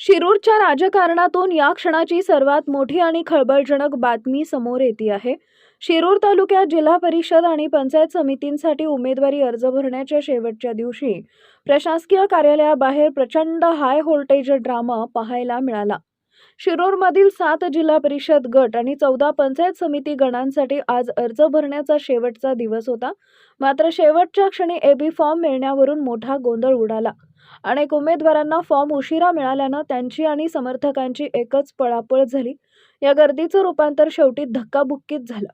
शिरूरच्या राजकारणातून या क्षणाची सर्वात मोठी आणि खळबळजनक बातमी समोर येते आहे. शिरूर तालुक्यात जिल्हा परिषद आणि पंचायत समितींसाठी उमेदवारी अर्ज भरण्याच्या शेवटच्या दिवशी प्रशासकीय कार्यालयाबाहेर प्रचंड हाय व्होल्टेज ड्रामा पाहायला मिळाला. शिरूरमधील सात जिल्हा परिषद गट आणि चौदा पंचायत समिती गणांसाठी आज अर्ज भरण्याचा शेवटचा दिवस होता. मात्र शेवटच्या क्षणी एबी फॉर्म मिळण्यावरून मोठा गोंधळ उडाला. अनेक उमेदवारांना फॉर्म उशिरा मिळाल्यानं त्यांची आणि समर्थकांची एकच पळापळ झाली. या गर्दीचं रूपांतर शेवटी धक्काबुक्कीत झालं.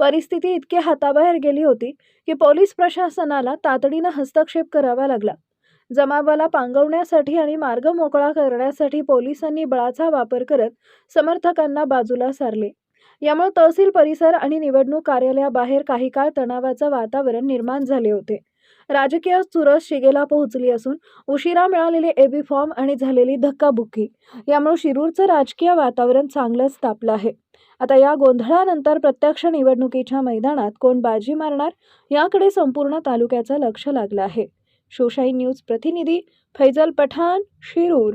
परिस्थिती इतकी हाताबाहेर गेली होती की पोलीस प्रशासनाला तातडीनं हस्तक्षेप करावा लागला. जमावाला पांगवण्यासाठी आणि मार्ग मोकळा करण्यासाठी पोलिसांनी बळाचा वापर करत समर्थकांना बाजूला सारले. यामुळे तहसील परिसर आणि निवडणूक कार्यालयाबाहेर काही काळ तणावाचं वातावरण निर्माण झाले होते. राजकीय चुरस शिगेला पोहोचली असून उशिरा मिळालेले एबी फॉर्म आणि झालेली धक्काबुक्की. यामुळे शिरूरचं राजकीय वातावरण चांगलंच तापलं आहे. आता या गोंधळानंतर प्रत्यक्ष निवडणुकीच्या मैदानात कोण बाजी मारणार याकडे संपूर्ण तालुक्याचं लक्ष लागलं आहे. शोशाई न्यूज प्रतिनिधी फैजल पठाण शिरूर.